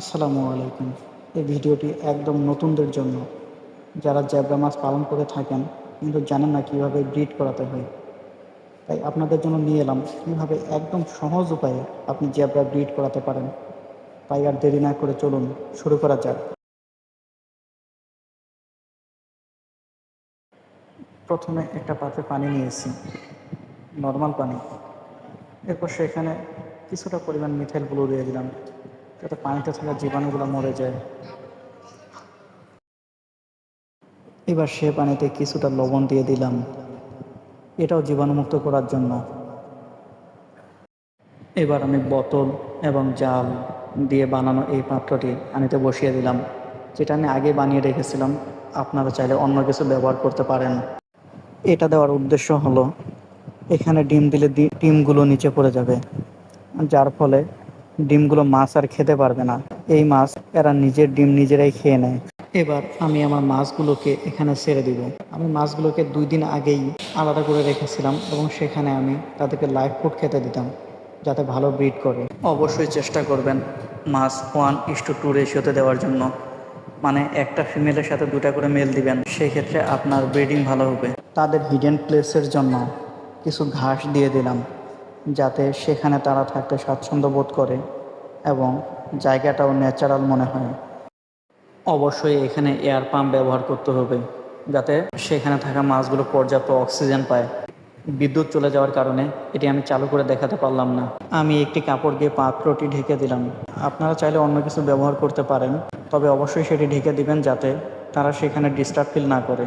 আসসালামু আলাইকুম। এই ভিডিওটি একদম নতুনদের জন্য। যারা জ্যাবরা মাছ পালন করে থাকেন, কিন্তু জানেন না কীভাবে ব্রিড করাতে হয়। তাই আপনাদের জন্য নিয়ে এলাম কীভাবে একদম সহজ উপায়ে আপনি জ্যাবরা ব্রিড করাতে পারেন। তাই আর দেরি না করে চলুন শুরু করা যাক। প্রথমে একটা পাত্রে পানি নিয়েছি, নর্মাল পানি। এরপর সেখানে কিছুটা পরিমাণ মিথাইল ব্লু দিয়ে দিলাম। যাতে পানিতে থাকা জীবাণুগুলো মরে যায়। এবার সে পানিতে কিছুটা লবণ দিয়ে দিলাম। এটাও জীবাণুমুক্ত করার জন্য। এবার আমি বোতল এবং জাল দিয়ে বানানো এই পাত্রটি পানিতে বসিয়ে দিলাম, যেটা আমি আগে বানিয়ে রেখেছিলাম। আপনারা চাইলে অন্য কিছু ব্যবহার করতে পারেন। এটা দেওয়ার উদ্দেশ্য হলো, এখানে ডিম দিলে ডিমগুলো নিচে পড়ে যাবে, যার ফলে ডিমগুলো মাছ আর খেতে পারবে না। এই মাছ এরা নিজের ডিম নিজেরাই খেয়ে নেয়। এবার আমি আমার মাছগুলোকে এখানে ছেড়ে দিব। আমি মাছগুলোকে দুই দিন আগেই আলাদা করে রেখেছিলাম এবং সেখানে আমি তাদেরকে লাইফ ফুড খেতে দিতাম, যাতে ভালো ব্রিড করে। অবশ্যই চেষ্টা করবেন মাছ ওয়ান ইস টু টু রেশিওতে দেওয়ার জন্য। মানে একটা ফিমেলের সাথে দুটা করে মেল দিবেন সেই ক্ষেত্রে আপনার ব্রিডিং ভালো হবে। তাদের হিডেন প্লেসের জন্য কিছু ঘাস দিয়ে দিলাম। যাতে সেখানে তারা থাকতে স্বাচ্ছন্দ্য বোধ করে এবং জায়গাটাও ন্যাচারাল মনে হয়। অবশ্যই এখানে এয়ার পাম্প ব্যবহার করতে হবে, যাতে সেখানে থাকা মাছগুলো পর্যাপ্ত অক্সিজেন পায়। বিদ্যুৎ চলে যাওয়ার কারণে এটি আমি চালু করে দেখাতে পারলাম না। আমি একটি কাপড় দিয়ে পাত্রটি ঢেকে দিলাম। আপনারা চাইলে অন্য কিছু ব্যবহার করতে পারেন, তবে অবশ্যই সেটি ঢেকে দিবেন যাতে তারা সেখানে ডিস্টার্ব ফিল না করে।